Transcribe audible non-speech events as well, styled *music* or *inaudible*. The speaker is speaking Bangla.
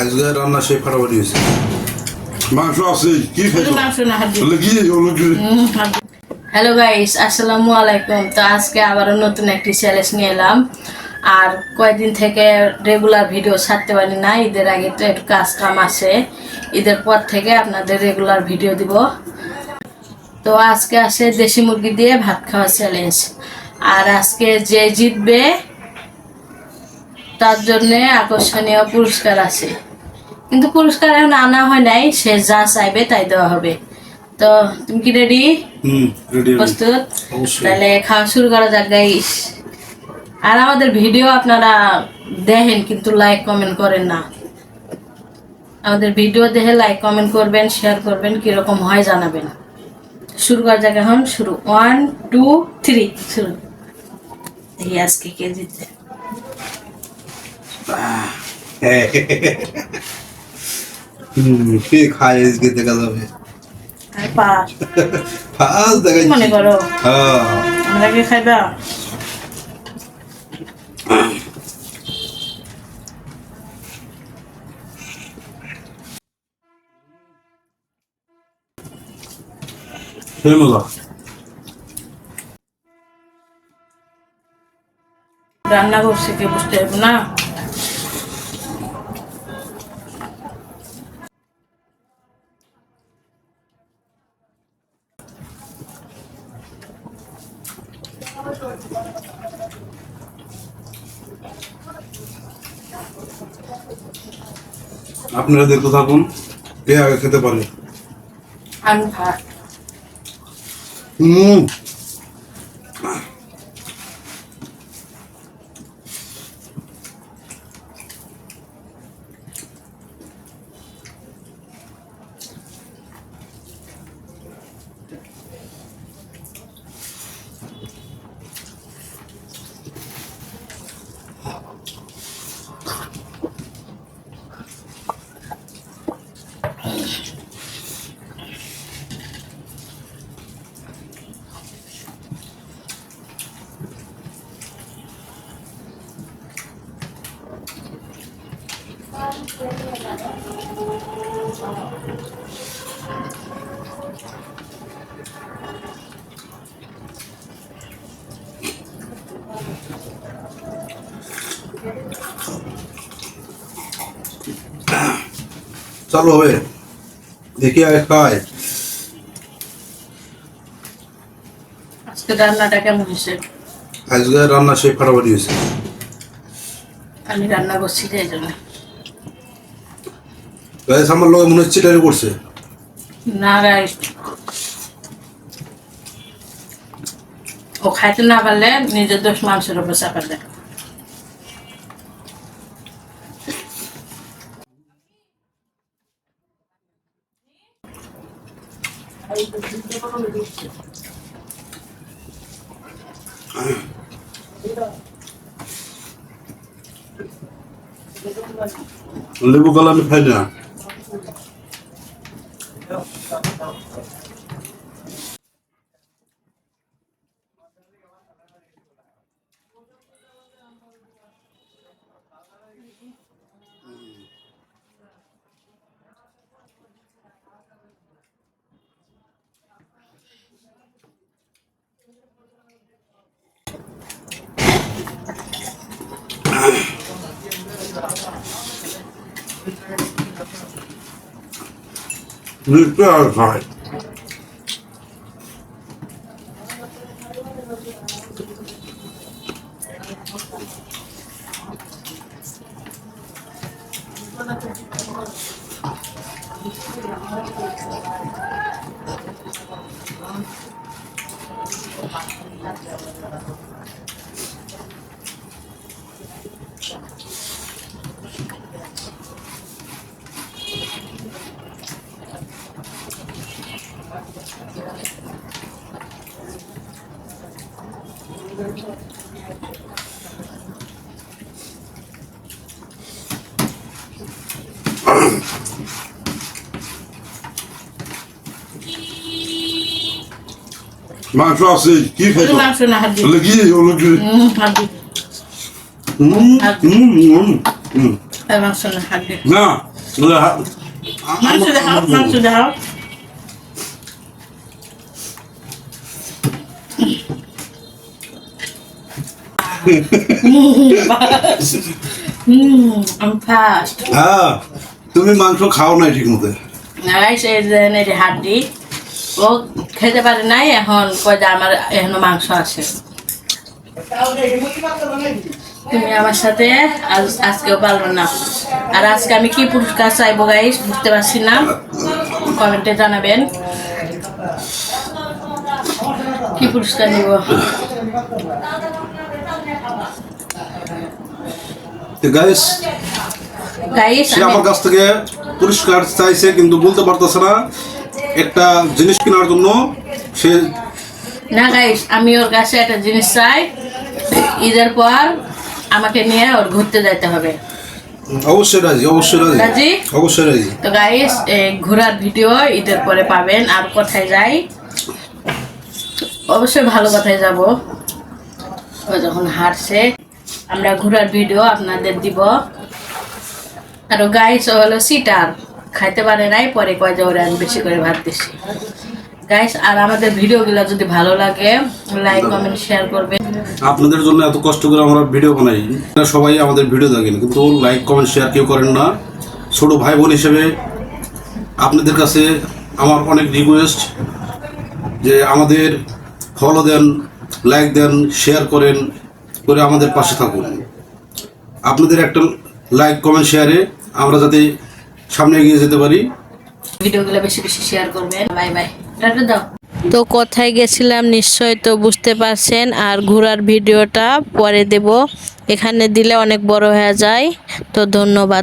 আজকে রান্না সেই ফাটাফাটি হয়েছে। মাংস আছে কি হ্যালো গাইস আসসালামু আলাইকুম। তো আজকে আবারও নতুন একটি চ্যালেঞ্জ নিয়ে এলাম। আর কয়েকদিন থেকে রেগুলার ভিডিও ছাড়তে পারি না। ঈদের আগে তো একটু কাজ কাম আছে। ঈদের পর থেকে আপনাদের রেগুলার ভিডিও দিব। তো আজকে আছে দেশি মুরগি দিয়ে ভাত খাওয়া চ্যালেঞ্জ আর আজকে যে জিতবে তার জন্য আকর্ষণীয় পুরস্কার আছে। কিন্তু পুরস্কার এখন আনা হয় নাই সে যা চাইবে তাই দেওয়া হবে। তো তুমি কি রেডি প্রস্তুত? তাহলে খাওয়া শুরু করা যাক গাইস আর আমাদের ভিডিও আপনারা দেখেন কিন্তু লাইক কমেন্ট করেন না। আমাদের ভিডিও দেখে লাইক কমেন্ট করবেন শেয়ার করবেন কীরকম হয় জানাবেন। শুরু করা যাক এখন শুরু। ওয়ান টু থ্রি শুরু। দেখি আজকে কে জিতছে। হুম *laughs* কে খায় আজকে দেখা যাবে ফাজ দেখা মনে করো? হ্যাঁ। আমরা কি খাইবা? সেই রান্না করছে কে বুঝতে পারব না? আপনারা দেখতে থাকুন কে আগে খেতে পারে। হুম। চালু হবে দেখি আগে খায় আজকে রান্নাটা কেমন হয়েছে? আজকে রান্না সেই ফাটাফাটি হয়েছে। আমি রান্না করছি এই জন্য। গাইস আমার লোক মনে হচ্ছে চিটারি করছে। না গাইস ও খাইতে না পারলে নিজের দোষ মানুষের উপর চাপা দেয়। লেবু গালা আমি খাই না। নিশ্চয় আর খায় মাংস আছে কি খাইছো মাংস না হাড্ডি বলে কি হলো কি হাড্ডি হুম হুম হুম হুম মাংস না হাড্ডি না মাংস আমার- মাংস দেখাও হুম আমি ফার্স্ট হ্যাঁ তুমি মাংস খাও নাই ঠিক মতো হাড্ডি ও খেতে পারে নাই এখন কয় আমার এখনও মাংস আছে। তুমি আমার সাথে আজ আজকেও পারবে না। আর আজকে আমি কি পুরস্কার চাইব গাইস বুঝতে পারছি না। কমেন্টে জানাবেন। কি পুরস্কার নিব? গাইস গাইস সে আমার কাছ থেকে পুরস্কার চাইছে কিন্তু বলতে পারতেছে না। একটা জিনিস কেনার জন্য সে না গাইস আমি ওর কাছে একটা জিনিস চাই। ঈদের পর আমাকে নিয়ে ওর ঘুরতে যেতে হবে। অবশ্যই রাজি অবশ্যই রাজি। রাজি? অবশ্যই রাজি। তো গাইস ঘোরার ভিডিও ঈদের পরে পাবেন। আর কোথায় যাই? অবশ্যই ভালো কথায় যাব। ও যখন হারছে আমরা ঘোরার ভিডিও আপনাদের দিব। আর গাইস হলো সিটার খাইতে পারে নাই, পরে কয় যে ওরা বেশি করে ভাত গাইস আর আমাদের ভিডিওগুলো যদি ভালো লাগে লাইক কমেন্ট শেয়ার করবেন। আপনাদের জন্য এত কষ্ট করে আমরা ভিডিও বানাই। সবাই আমাদের ভিডিও দেখেন, কিন্তু লাইক কমেন্ট শেয়ার কেউ করেন না। ছোট ভাই বোন হিসেবে আপনাদের কাছে আমার অনেক রিকোয়েস্ট যে আমাদের ফলো দেন লাইক দেন শেয়ার করেন। করে আমাদের পাশে থাকুন। আপনাদের একটা লাইক কমেন্ট শেয়ারে আমরা যাতে সামনে এগিয়ে যেতে পারি। ভিডিওগুলো বেশি বেশি শেয়ার করবেন। Bye bye. টাটা দাও। তো কোথায় গেছিলাম নিশ্চয় তো বুঝতে পারছেন আর ঘোরার ভিডিওটা পরে দেব। এখানে দিলে অনেক বড় হয়ে যায়। তো ধন্যবাদ।